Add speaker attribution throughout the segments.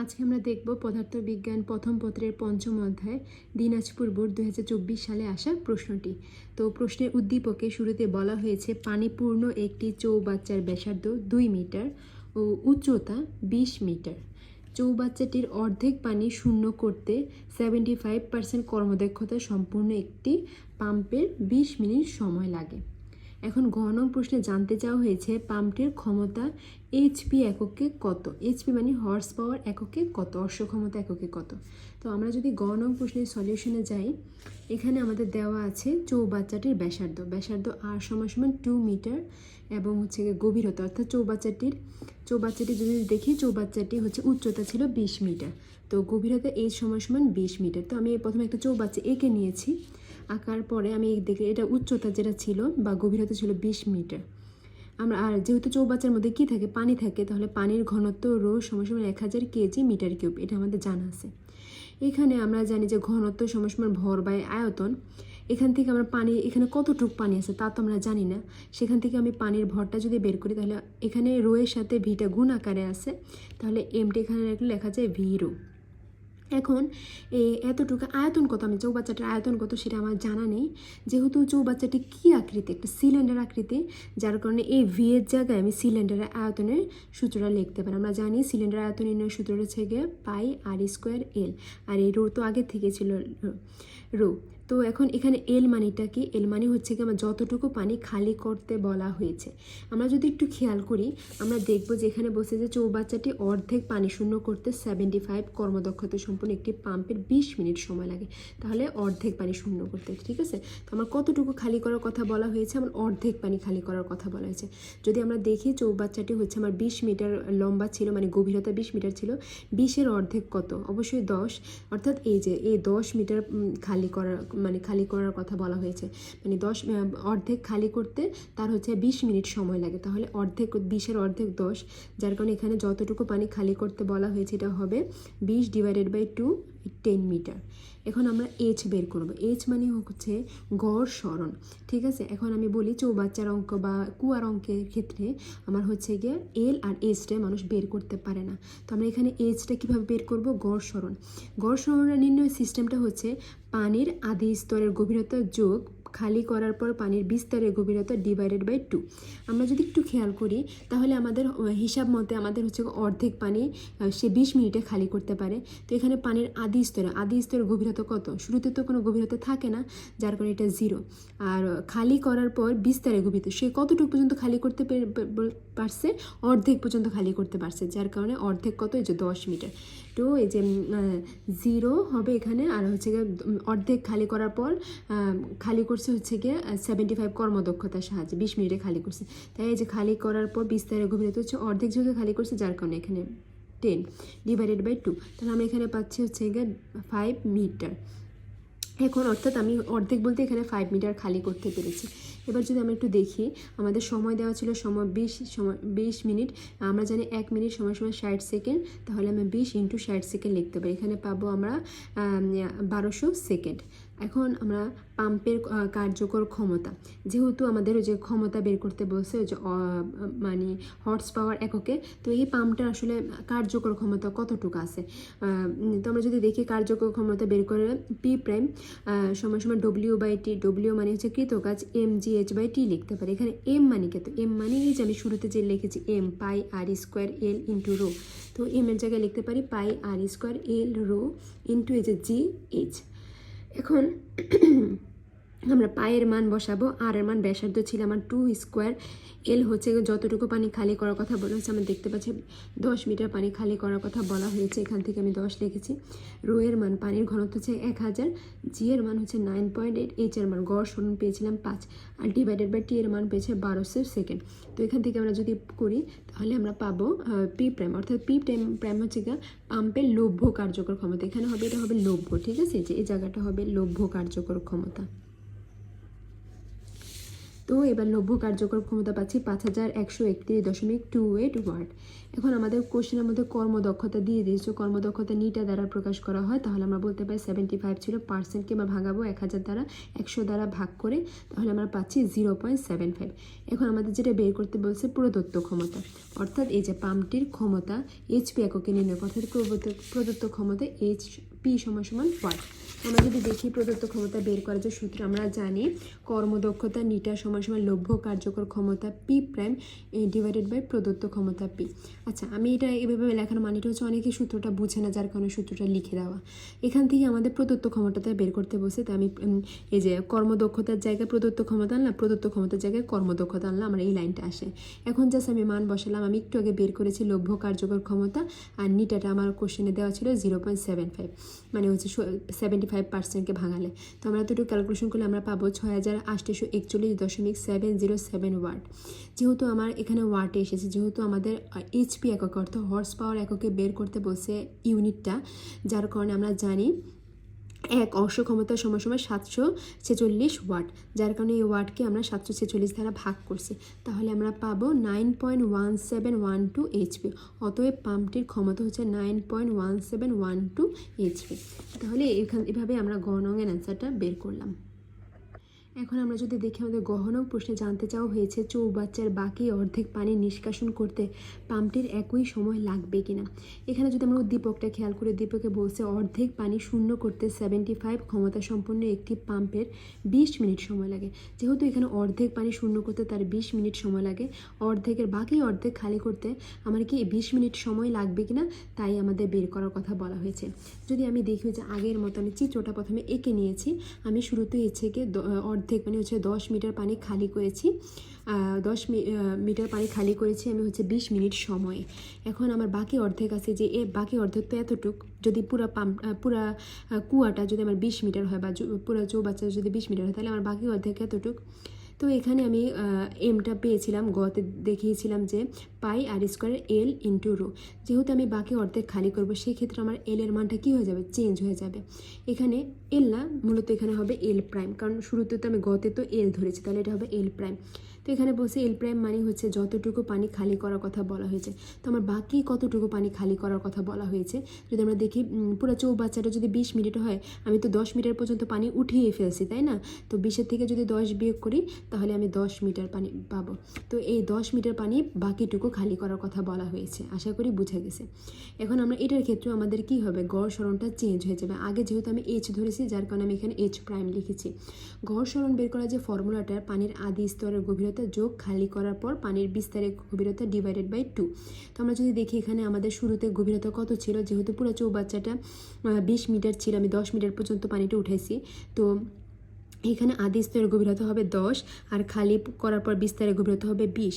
Speaker 1: আজকে আমরা দেখব পদার্থবিজ্ঞান প্রথম পত্রের পঞ্চম অধ্যায়, দিনাজপুর বোর্ড দু হাজার চব্বিশ সালে আসা প্রশ্নটি। তো প্রশ্নের উদ্দীপকে শুরুতে বলা হয়েছে, পানিপূর্ণ একটি চৌবাচ্চার ব্যাসার্ধ দুই মিটার ও উচ্চতা বিশ মিটার। চৌবাচ্চাটির অর্ধেক পানি শূন্য করতে সেভেন্টি ফাইভ পার্সেন্ট কর্মদক্ষতা সম্পূর্ণ একটি পাম্পের বিশ মিনিট সময় লাগে। এখন ঘ নং প্রশ্নে জানতে চাওয়া হয়েছে, পাম্পটির ক্ষমতা এইচপি এককে কত? এইচপি মানে হর্স পাওয়ার এককে কত? অশ্ব ক্ষমতা এককে কত? তো আমরা যদি গ নং প্রশ্নের সলিউশনে যাই, এখানে আমাদের দেওয়া আছে চৌবাচ্চাটির ব্যাসার্ধ। ব্যাসার্ধ আর সমান সমান টু মিটার এবং হচ্ছে গভীরতা। অর্থাৎ চৌবাচ্চাটির, চৌবাচ্চাটি যদি দেখি, চৌবাচ্চাটি হচ্ছে উচ্চতা ছিল বিশ মিটার তো গভীরতা এইচ সমান সমান বিশ মিটার তো আমি প্রথমে একটা চৌবাচ্চা এঁকে নিয়েছি। আঁকার পরে আমি দেখি এটা উচ্চতা যেটা ছিল বা গভীরতা ছিল বিশ মিটার। আমরা আর যেহেতু চৌবাচ্চার মধ্যে কী থাকে? পানি থাকে, তাহলে পানির ঘনত্ব রো সমান এক হাজার কেজি মিটার কিউব, এটা আমাদের জানা আছে। এখানে আমরা জানি যে ঘনত্ব সমান ভর বাই আয়তন। এখান থেকে আমরা পানি, এখানে কতটুক পানি আছে তা তো আমরা জানি না। সেখান থেকে আমি পানির ভরটা যদি বের করি, তাহলে এখানে রোয়ের সাথে ভিটা গুণ আকারে আছে, তাহলে এমটি এখানে লেখা যায় ভি রো। এখন এই এতটুকু আয়তন কত? আমি চৌবাচ্চাটার আয়তন কত সেটা আমার জানা নেই। যেহেতু চৌবাচ্চাটি কী আকৃতি? একটা সিলিন্ডার আকৃতি, যার কারণে এই ভিয়ের জায়গায় আমি সিলিন্ডারের আয়তনের সূত্রটা লিখতে পারি। আমরা জানি সিলিন্ডার আয়তন নির্ণয় সূত্রটা হচ্ছে গিয়ে পাই আর স্কোয়ার এল আর এই রো তো আগে থেকে ছিল রো। তো এখন এখানে এল মানিটা কি? এল মানি হচ্ছে কি আমার যতটুকু পানি খালি করতে বলা হয়েছে। আমরা যদি একটু খেয়াল করি, আমরা দেখব যে এখানে বসে যে চৌবাচ্চাটি অর্ধেক পানি শূন্য করতে সেভেন্টি ফাইভ কর্মদক্ষতা সম্পন্ন একটি পাম্পের বিশ মিনিট সময় লাগে। তাহলে অর্ধেক পানি শূন্য করতে ঠিক আছে? তো আমার কতটুকু খালি করার কথা বলা হয়েছে? আমার অর্ধেক পানি খালি করার কথা বলা হয়েছে। যদি আমরা দেখি চৌবাচ্চাটি হচ্ছে আমার বিশ মিটার লম্বা ছিল মানে গভীরতা বিশ মিটার ছিল, বিশের অর্ধেক কত? অবশ্যই দশ। অর্থাৎ এই যে, এই দশ মিটার খালি করার মানে খালি করার কথা বলা হয়েছে। মানে দশ অর্ধেক খালি করতে তার হচ্ছে বিশ মিনিট সময় লাগে। তাহলে অর্ধেক, বিশের অর্ধেক দশ, যার কারণে এখানে যতটুকু পানি খালি করতে বলা হয়েছে এটা হবে বিশ divided by two ten metre এখন আমরা এইচ বের করব। এইচ মানে হচ্ছে গড় সরণ, ঠিক আছে? এখন আমি বলি চৌবাচ্চার অঙ্ক বা কুয়ার অঙ্কের ক্ষেত্রে আমার হচ্ছে গিয়ে এল আর এইচটা মানুষ বের করতে পারে না। তো আমরা এখানে এইচটা কীভাবে বের করব? গড় সরণ। গড় সরণের নির্ণয় সিস্টেমটা হচ্ছে পানির আদি স্তরের গভীরতা যোগ খালি করার পর পানির বিস্তারের গভীরতা ডিভাইডেড বাই টু আমরা যদি একটু খেয়াল করি, তাহলে আমাদের হিসাব মতে আমাদের হচ্ছে অর্ধেক পানি সে বিশ মিনিটে খালি করতে পারে। তো এখানে পানির আদি স্তরে, আদি স্তরের গভীরতা কত? শুরুতে তো কোনো গভীরতা থাকে না, যার কারণে এটা জিরো আর খালি করার পর বিস্তারের গভীরতা, সে কতটুকু পর্যন্ত খালি করতে পারছে? অর্ধেক পর্যন্ত খালি করতে পারছে, যার কারণে অর্ধেক কত? এই যে দশ মিটার। তো এই যে জিরো হবে এখানে, আর হচ্ছে গিয়ে অর্ধেক খালি করার পর খালি করছে হচ্ছে গিয়ে সেভেন্টি ফাইভ কর্মদক্ষতার সাহায্যে, বিশ মিনিটে খালি করছে। তাই এই যে খালি করার পর বিস্তারের গভীরতা হচ্ছে অর্ধেক যেহেতু খালি করছে, যার কারণে এখানে টেন ডিভাইডেড বাই টু তাহলে আমরা এখানে পাচ্ছি হচ্ছে গিয়ে ফাইভ মিটার এখন অর্থাৎ আমি অর্ধেক বলতে এখানে ফাইভ মিটার খালি করতে পেরেছি। এবার যদি আমরা একটু দেখি, আমাদের সময় দেওয়া ছিল সময় বিশ সময় বিশ মিনিট, আমরা জানি এক মিনিট সময় সময় ষাট সেকেন্ড, তাহলে আমি বিশ ইন্টু ষাট সেকেন্ড লিখতে পারি। এখানে পাবো আমরা বারোশো সেকেন্ড। এখন আমরা পাম্পের কার্যকর ক্ষমতা। যেহেতু আমাদের যে ক্ষমতা বের করতে বলছে যে মানে হর্স পাওয়ার এককে, তো এই পাম্পটার আসলে কার্যকর ক্ষমতা কতটুকু আছে? তো আমরা যদি দেখি কার্যকর ক্ষমতা বের করে পি প্রাইম সময় সময় ডব্লিউ বাই টি ডব্লিউ মানে হচ্ছে কৃতকাজ M G H by T লিখতে পারি। এখানে এম মানে কে? তো এম মানে এই যে আমি শুরুতে যে লিখেছি M pi r square l into rho তো এম এর জায়গায় লিখতে পারি pi r square l rho into এই যে জি এইচ এখন আমরা পায়ের মান বসাবো, আর এর মান ব্যাসার্ধ ছিল আমার টু স্কোয়ার এল হচ্ছে যতটুকু পানি খালি করার কথা বলা হয়েছে। আমরা দেখতে পাচ্ছি দশ মিটার পানি খালি করার কথা বলা হয়েছে। এখান থেকে আমি দশ লিখেছি। রো এর মান পানির ঘনত্ব হচ্ছে এক হাজার জি এর মান হচ্ছে নাইন পয়েন্ট এইট এইচ এর মান গড় সরণ পেয়েছিলাম পাঁচ, আর ডিভাইডেড বাই টি এর মান পেয়েছে বারোশো সেকেন্ড তো এখান থেকে আমরা যদি করি, তাহলে আমরা পাবো পি প্রাইম অর্থাৎ পি প্রাইম প্রাইম হচ্ছে পাম্পের লভ্য কার্যকর ক্ষমতা। এখানে হবে, এটা হবে লভ্য, ঠিক আছে? যে এই জায়গাটা হবে লভ্য কার্যকর ক্ষমতা। তো এবার লভ্য কার্যকর ক্ষমতা পাচ্ছি পাঁচ হাজার একশো একত্রিশ দশমিক টু এইট ওয়াট এখন আমাদের কোশ্চেনের মধ্যে কর্মদক্ষতা দিয়ে দিয়েছে। কর্মদক্ষতা নিটা দ্বারা প্রকাশ করা হয়, তাহলে আমরা বলতে পারি সেভেন্টি ফাইভ ছিল পার্সেন্টকে আমরা ভাগাবো এক হাজার দ্বারা, একশো দ্বারা ভাগ করে, তাহলে আমরা পাচ্ছি জিরো পয়েন্ট সেভেন ফাইভ এখন আমাদের যেটা বের করতে বলছে প্রদত্ত ক্ষমতা, অর্থাৎ এই যে পাম্পটির ক্ষমতা এইচপি এককে নির্ণয়, অর্থাৎ প্রদত্ত ক্ষমতা এইচ পি সমান সমান ওয়াট আমরা যদি দেখি প্রদত্ত ক্ষমতা বের করার যে সূত্র, আমরা জানি কর্মদক্ষতা নিটা সমান সমান লভ্য কার্যকর ক্ষমতা পি প্রাইম ডিভাইডেড বাই প্রদত্ত ক্ষমতা পি আচ্ছা আমি এটা এভাবে লেখার মানেটা হচ্ছে অনেকে সূত্রটা বুঝে না, যার কারণে সূত্রটা লিখে দেওয়া। এখান থেকে আমাদের প্রদত্ত ক্ষমতাটা বের করতে বসে, তো আমি এই যে কর্মদক্ষতার জায়গায় প্রদত্ত ক্ষমতা আনলাম, প্রদত্ত ক্ষমতার জায়গায় কর্মদক্ষতা আনলাম, আমার এই লাইনটা আসে। এখন জাস্ট আমি মান বসালাম, আমি একটু আগে বের করেছি লভ্য কার্যকর ক্ষমতা, আর নিটাটা আমার কোশ্চেনে দেওয়া ছিল জিরো পয়েন্ট সেভেন ফাইভ মানে হচ্ছে সেভেন্টি ফাইভ পার্সেন্টকে ভাঙালে। তো আমরা দুটো ক্যালকুলেশন করলে আমরা পাবো ছয় হাজার আটশোশো একচল্লিশ দশমিক সেভেন জিরো সেভেন ওয়াট যেহেতু আমার এখানে ওয়াটে এসেছে, যেহেতু আমাদের এইচপি একক অর্থ হর্স পাওয়ার এককে বের করতে বসে ইউনিটটা যার কারণে আমরা জানি এক অংশ ক্ষমতা সময় সময় সাতশো ছেচল্লিশ ওয়াট, যার কারণে এই ওয়াটকে আমরা সাতশো ছেচল্লিশ দ্বারা ভাগ করছি। তাহলে আমরা পাবো nine point one seven one two HP অতএব পাম্পটির ক্ষমতা হচ্ছে nine point one seven one two HP তাহলে এখান, এভাবে আমরা গণঙের অ্যান্সারটা বের করলাম। এখন আমরা যদি দেখি আমাদের গহন প্রশ্নে জানতে চাওয়া হয়েছে, চৌবাচ্চার বাকি অর্ধেক পানি নিষ্কাশন করতে পাম্পটির একই সময় লাগবে কিনা? এখানে যদি আমরা উদ্দীপকটা খেয়াল করে উদ্দীপকে বলছে, অর্ধেক পানি শূন্য করতে সেভেন্টি ফাইভ ক্ষমতা সম্পন্ন একটি পাম্পের বিশ মিনিট সময় লাগে। যেহেতু এখানে অর্ধেক পানি শূন্য করতে তার বিশ মিনিট সময় লাগে, অর্ধেকের বাকি অর্ধেক খালি করতে আমার কি বিশ মিনিট সময় লাগবে কিনা, তাই আমাদের বের করার কথা বলা হয়েছে। যদি আমি দেখি যে আগের মতো আমি চিত্রটা প্রথমে এঁকে নিয়েছি, আমি শুরুতে ইচ্ছেকে অর্ধেক মানে হচ্ছে দশ মিটার পানি খালি করেছি। দশ মিটার পানি খালি করেছি আমি হচ্ছে বিশ মিনিট সময়ে। এখন আমার বাকি অর্ধেক আছে যে এ বাকি অর্ধেক তো এতটুক। যদি পুরা পাম্প পুরো কুয়াটা যদি আমার বিশ মিটার হয় বা পুরা চৌবাচ্চা যদি বিশ মিটার হয় তাহলে আমার বাকি অর্ধেক এতটুক। তো এখানে আমি এমটা পেয়েছিলাম, গতে দেখিয়েছিলাম যে pi r square l into rho. যেহেতু আমি বাকি অর্ধেক খালি করব সেই ক্ষেত্রে আমার এল এর মানটা কী হয়ে যাবে? চেঞ্জ হয়ে যাবে। এখানে এল না, মূলত এখানে হবে এল প্রাইম কারণ শুরুতে তো আমি গতে তো এল ধরেছি, তাহলে এটা হবে এল প্রাইম তো এখানে বসে এল প্রাইম মানে হচ্ছে যতটুকু পানি খালি করার কথা বলা হয়েছে। তো আমার বাকি কতটুকু পানি খালি করার কথা বলা হয়েছে, যদি আমরা দেখি পুরো চৌবাচ্চাটা যদি বিশ মিনিট হয়, আমি তো দশ মিটার পর্যন্ত পানি উঠিয়ে ফেলছি, তাই না? তো বিশের থেকে যদি দশ বিয়োগ করি, তাহলে আমি দশ মিটার পানি পাবো। তো এই দশ মিটার পানি বাকিটুকু খালি করার কথা বলা হয়েছে, আশা করি বুঝে গেছে। এখন আমরা এটার ক্ষেত্রে আমাদের কি হবে? গড় সরণটা চেঞ্জ হয়ে যাবে। আগে যেহেতু আমি এইচ ধরেছি, যার কারণে আমি এখানে এইচ প্রাইম লিখেছি। গড় সরণ বের করার যে ফর্মুলাটা পানির আদি স্তরের গভীরতা যোগ খালি করার পর পানির বিস্তারের গভীরতা ডিভাইডেড বাই টু তো আমরা যদি দেখি এখানে আমাদের শুরুতে গভীরতা কত ছিল, যেহেতু পুরো চৌবাচ্চাটা বিশ মিটার ছিল, আমি দশ মিটার পর্যন্ত পানিটা উঠাইছি। তো এখানে আদি স্তরের গভীরতা হবে দশ, আর খালি করার পর বিস্তারের গভীরতা হবে বিশ।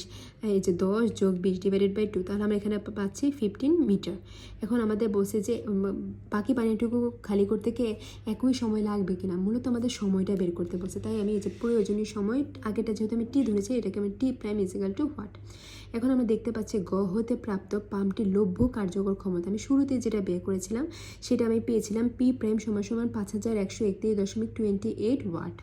Speaker 1: এই যে দশ যোগ বিশ ডিভাইডেড বাই টু তাহলে আমরা এখানে পাচ্ছি ফিফটিন মিটার এখন আমাদের বলছে যে বাকি পানিটুকু খালি করতে গিয়ে একই সময় লাগবে কিনা? মূলত আমাদের সময়টা বের করতে বলছে। তাই আমি এই যে প্রয়োজনীয় সময় আগেটা যেহেতু আমি টি ধরেছি, এটাকে আমি T prime equal to what এখন আমরা দেখতে পাচ্ছি গ হতে প্রাপ্ত পাম্পটির লভ্য কার্যকর ক্ষমতা। আমি শুরুতে যেটা বের করেছিলাম, সেটা আমি পেয়েছিলাম পি প্রাইম সমান সমান পাঁচ হাজার একশো একত্রিশ দশমিক টোয়েন্টি এইট ওয়াট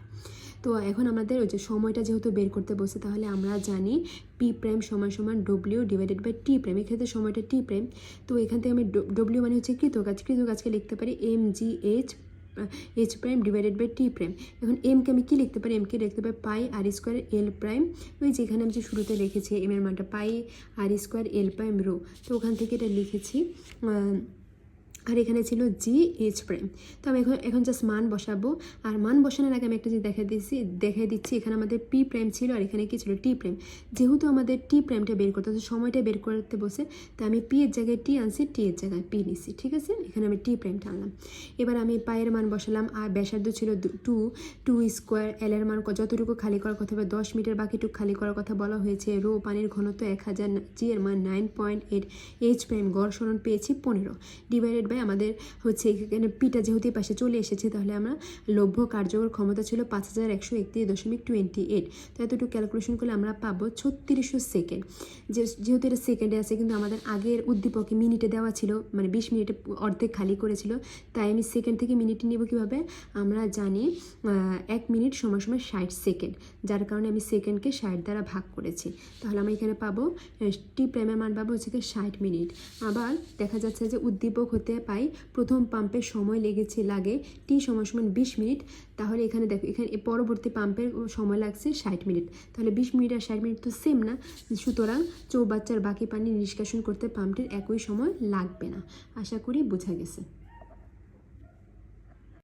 Speaker 1: তো এখন আমাদের ওই যে সময়টা যেহেতু বের করতে বসে তাহলে আমরা জানি পি প্রাইম সমান সমান W divided by T prime এক্ষেত্রে সময়টা টি প্রাইম তো এখান থেকে আমি ডব্লিউ মানে হচ্ছে কৃতকাজ। কৃতকাজকে লিখতে পারি M G H H prime divided by T prime এখন এমকে আমি কী লিখতে পারি? এমকে লিখতে পারি পাই আর স্কোয়ার এল প্রাইম ওই যেখানে আমি যে শুরুতে লিখেছি এম এর মানটা pi r square l prime rho তো ওখান থেকে এটা লিখেছি আর এখানে ছিল জি এইচ প্রাইম তো আমি এখন এখন জাস্ট মান বসাবো। আর মান বসানোর আগে আমি একটা জিনিস দেখা দিচ্ছি দেখাই দিচ্ছি। এখানে আমাদের পি প্রাইম ছিল আর এখানে কি ছিল? টি প্রাইম যেহেতু আমাদের টি প্রাইমটা বের করতে সময়টা বের করতে বসে, তো আমি পি এর জায়গায় টি আনছি টি এর জায়গায় পি নিচ্ছি ঠিক আছে? এখানে আমি টি প্রাইমটা আনলাম। এবার আমি পায়ের মান বসালাম, আর ব্যাসার্ধ ছিল টু টু স্কোয়ার এল এর মান যতটুকু খালি করার কথা বা দশ মিটার বাকিটুকু খালি করার কথা বলা হয়েছে, রো পানির ঘনত্ব এক হাজার জি এর মান nine point eight H prime গড় সরণ পেয়েছি পনেরো। ডিভাইডেড হবে। আমাদের হচ্ছে এখানে পিটা যেহেতু পাশে চলে এসেছে, তাহলে আমরা লভ্য কার্যকর ক্ষমতা ছিল পাঁচ হাজার একশো একত্রিশ দশমিক টোয়েন্টি এইট। তো এতটুকু ক্যালকুলেশন করলে আমরা পাবো ছত্রিশশো সেকেন্ড যেহেতু এটা সেকেন্ডে আছে, কিন্তু আমাদের আগের উদ্দীপকে মিনিটে দেওয়া ছিল মানে বিশ মিনিটে অর্ধেক খালি করেছিল। তাই আমি সেকেন্ড থেকে মিনিটে নেব কীভাবে? আমরা জানি এক মিনিট সময় সময় ষাট সেকেন্ড যার কারণে আমি সেকেন্ডকে ষাট দ্বারা ভাগ করেছি। তাহলে আমি এখানে পাবো টি প্রেমের মান পাবো হচ্ছে ষাট মিনিট আবার দেখা যাচ্ছে যে উদ্দীপক হতে পাই, প্রথম পাম্পে সময় লেগেছে, লাগে টি সময় সমান বিশ মিনিট। তাহলে এখানে দেখো, এখানে পরবর্তী পাম্পের সময় লাগছে ষাট মিনিট। তাহলে বিশ মিনিট আর ষাট মিনিট তো সেম না। সুতরাং চৌবাচ্চার বাকি পানি নিষ্কাশন করতে পাম্পটির একই সময় লাগবে না। আশা করি বোঝা গেছে।